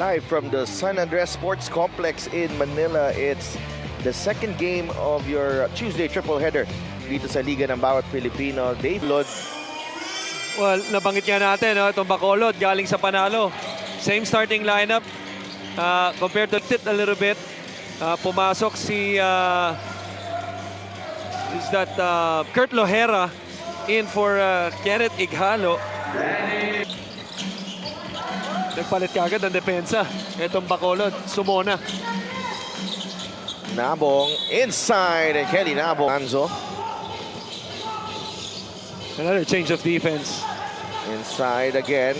Live from the San Andres Sports Complex in Manila, it's the second game of your Tuesday triple header dito sa Liga ng Bawat Pilipino. Dave Lod, Well, nabanggit nga natin, no, itong Bacolod galing sa Panalo. Same starting lineup. Uh, compared to it a little bit. Uh, pumasok si uh, is that uh, Kurt Lohera in for uh, Kenneth Ighalo. Nagpalit kagad ang depensa. Itong Bacolod, sumona. Nabong inside Kelly Nabong. Anzo Another change of defense. inside again.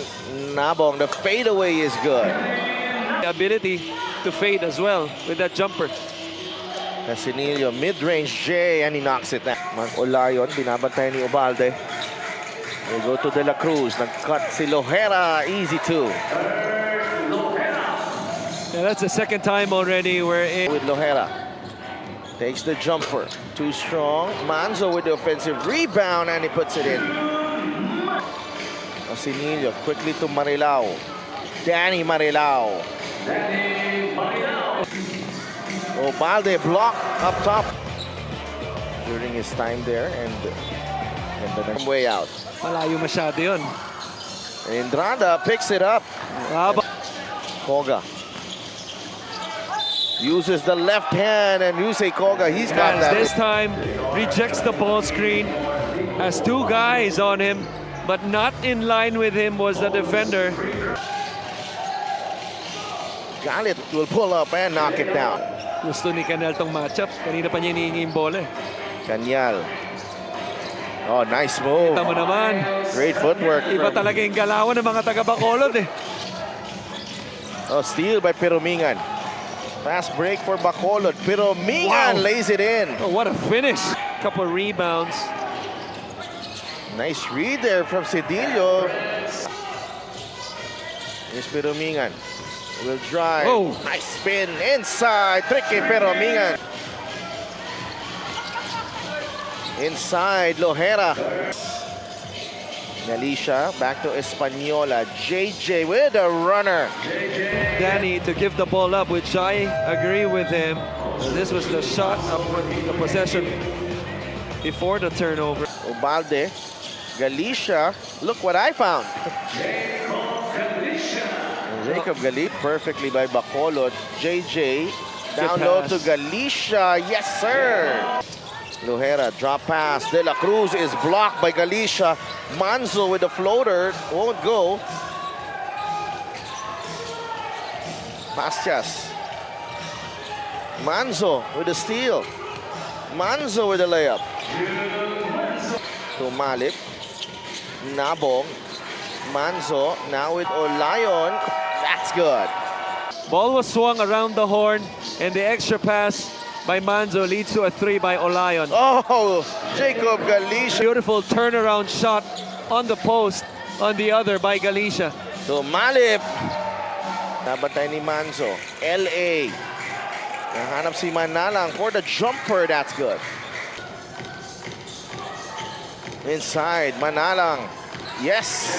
Nabong, the fadeaway is good. The ability to fade as well with that jumper. Casinillo, mid-range J, and he knocks it down. Mark Olayon, binabantay ni Ubalde. They go to De La Cruz. Nag-cut si Lohera. Easy two Yeah, that's the second time already we're in. with Lohera. Takes the jumper. Too strong. Manzo with the offensive rebound, and he puts it in. Casinillo quickly to Marilao. Danny Marilao. Ubalde block up top during his time there, and, next way out. Malayo masyado yun. Indrada picks it up. Haba. Koga uses the left hand, and Yusei Koga, he's got that. this time rejects the ball screen. Has two guys on him, but not in line with him was the defender. Galit will pull up and knock it down. Gusto ni Canel tong matchup. Kanina pa niya hinihingi yung bola. eh. Oh, nice move. Tama naman. Great footwork. Iba from- talaga yung galawan ng mga taga Bacolod eh. Oh, steal by Piromingan. Fast break for Bacolod. Piromingan Wow. lays it in. Oh, what a finish. Couple rebounds. Nice read there from Cedillo. Here's Piromingan. Will drive. Oh. Nice spin inside. Tricky Piromingan. Inside Lohera. Galicia back to Española. JJ with a runner. Danny to give the ball up, which I agree with him. This was the shot of the possession before the turnover. Ubalde. Galicia. Look what I found. Jacob Gali perfectly by Bacolod. JJ down low to Galicia. Yes, sir. Lohera drop pass. De La Cruz is blocked by Galicia. Manzo with the floater won't go. Pastias. Manzo with the steal. Manzo with the layup. To Malip. Nabong. Manzo now with Olayon. That's good. Ball was swung around the horn, and the extra pass by Manzo leads to a three by Olayon. Oh, Jacob Galicia Beautiful turnaround shot on the post on the other by Galicia. So Malip. Nabatay ni Manzo. LA. Nahanap si Manalang for the jumper. That's good. Inside, Manalang. Yes.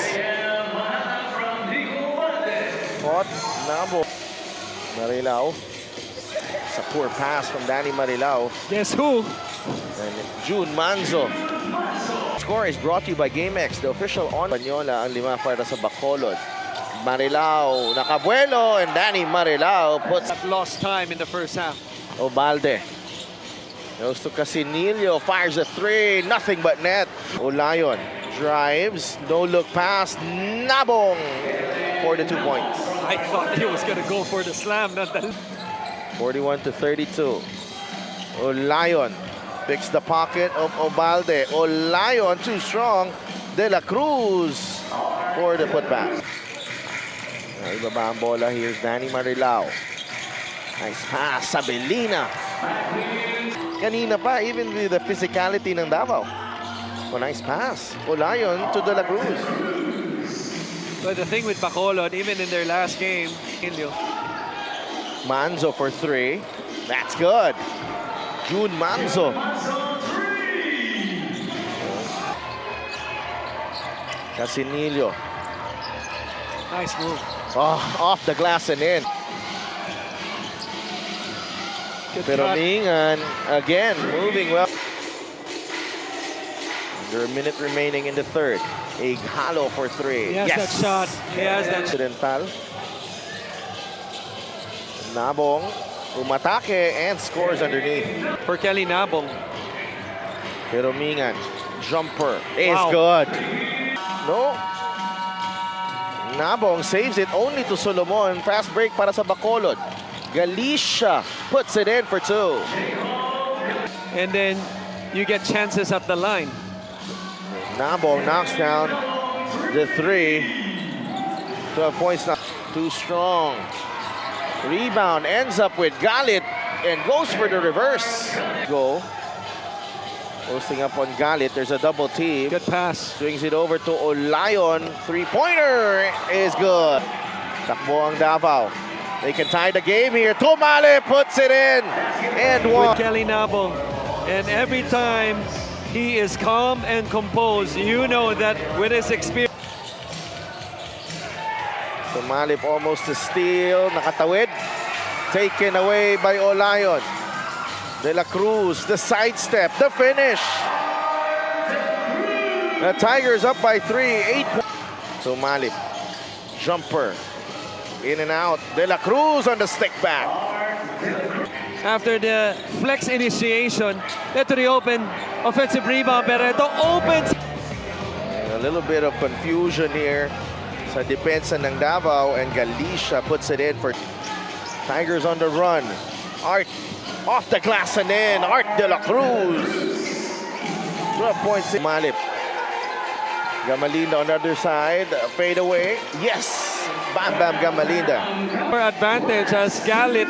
Caught. Nabo. Marilao. It's a poor pass from Danny Marilao. Guess who? And June Manzo. Score is brought to you by GameX, the official on Banyola, ang lima para sa Bacolod. Marilao, Nakabuelo, and Danny Marilao puts That lost time in the first half. Obalde. Goes to Casinillo, fires a three, nothing but net. Olayon drives, no look pass, Nabong for the two points. I thought he was gonna go for the slam, not the 41 to 32. Olayon picks the pocket of Obalde. Olayon too strong. De La Cruz for the putback. Ibaba ang bola. Here's Danny Marilao. Nice pass. Sabelina. Kanina pa, even with the physicality ng Davao. Oh, nice pass. Olayon to De La Cruz. But the thing with Bacolod, even in their last game, Ilio, Manzo for three. That's good. June Manzo. Casinillo. nice move. Oh, off the glass and in. Good Pero shot. Mingan, again, moving well. Under a minute remaining in the third. A hollow for three. Has yes. that shot. He has that shot. Nabong umatake and scores underneath. for Kelly Nabong. Pero Mingan, jumper is Wow. good. No. Nabong saves it only to Solomon. Fast break para sa Bacolod. Galicia puts it in for two. And then you get chances at the line. Nabong knocks down the three. 12 points now. Too strong. Rebound ends up with Galit and goes for the reverse. Go. Posting up on Galit. There's a double team. Good pass. Swings it over to Olayon. Three-pointer is good. Takbo ang Davao. They can tie the game here. Tumale puts it in. And one. with. Kelly Nabong. And every time he is calm and composed, you know that with his experience. Tumalip almost to steal. Nakatawid. Taken away by Olayon. De La Cruz, the sidestep, the finish. The Tigers up by three, eight points. Tumalip. Jumper. In and out. De La Cruz on the stick back. After the flex initiation, led to the open offensive rebound. Bereto opens. A little bit of confusion here sa depensa ng Davao and Galicia puts it in for Tigers on the run. Art off the glass and in. Art de la Cruz. 12 points. Malip. Gamalinda on the other side. Fade away. Yes. Bam Bam Gamalinda. For advantage as Galit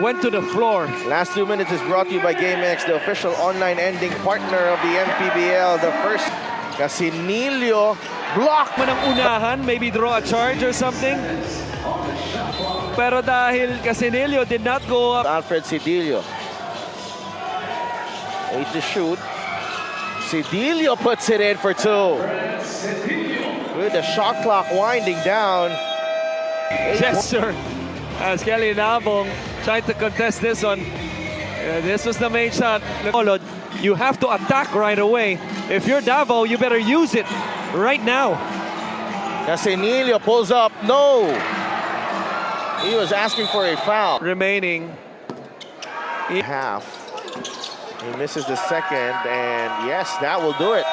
went to the floor. Last two minutes is brought to you by GameX, the official online ending partner of the MPBL. The first Casinilio block. Man ang unahan, maybe draw a charge or something. Pero dahil Casinelio did not go up, Alfred Cedillo. Eight to shoot. Cedillo puts it in for two. With the shot clock winding down. Yes, sir. as Kelly Nabong tried to contest this one. Uh, this was the main shot. Look, You have to attack right away. If you're Davao, you better use it right now. Casinillo pulls up. No. He was asking for a foul. Remaining. In half. He misses the second, and yes, that will do it.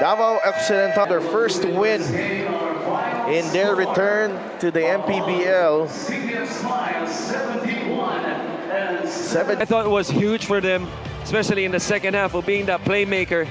Davao Occidental, their first win in their return to the MPBL. Seven I thought it was huge for them, especially in the second half of being that playmaker.